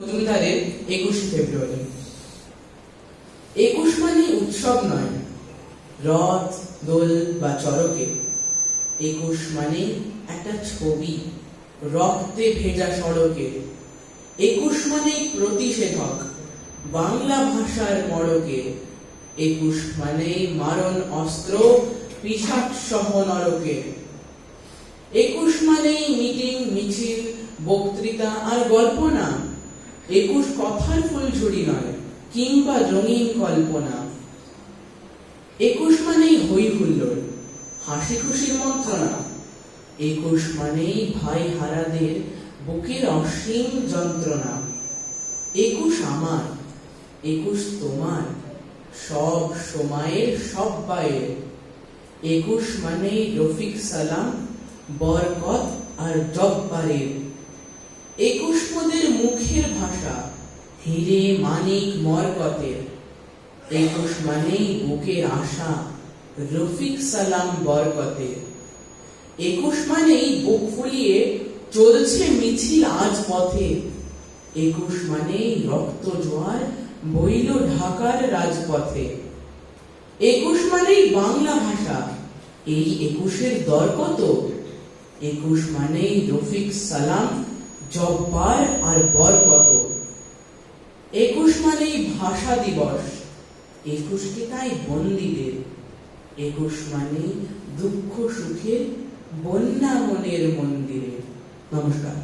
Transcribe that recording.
মজুমদারের একুশে ফেব্রুয়ারি। একুশ মানে উৎসব নয়, রথ, দোল বা চরকে একুশ মানে একটা ছবি, রক্তে ভেজা সড়কে। একুশ মানে প্রতিষেধক, বাংলা ভাষার মড়কে। একুশ মানে মারণ অস্ত্র পিসাক সহ নরকে। একুশ মানেই মিটিং, মিছিল, বক্তৃতা আর গল্প না। একুশ কথার ফুলঝুরি নয়, কিংবা রঙিন কল্পনা। একুশ মানেই হই হুল্লোড়, হাসি খুশির মন্ত্রণা। একুশ মানেই ভাই হারাদের বুকের অসীম যন্ত্রণা। একুশ আমার, একুশ তোমার, সব সময়ের সব বায়ের একুশ মানেই রফিক সালাম, বরকত আর জব্বারের। মুখের ভাষা, হিরে মানিক মরকতের একুশ মানেই বুকের আশা, রফিক সালাম বরকতের একুশ মানেই বুক ফুলিয়ে চলছে মিছিল আজ পথে। একুশ মানেই রক্ত জোয়ার বইল ঢাকার রাজপথে। একুশ মানেই বাংলা ভাষা, এই একুশের দর কত একুশ মানেই রফিক সালাম জব্বার আর বরকত। একুশ মানেই ভাষা দিবস, একুশকে তাই বন্দীদের। একুশ মানেই দুঃখ সুখের বন্যা মনের মন্দিরে। নমস্কার।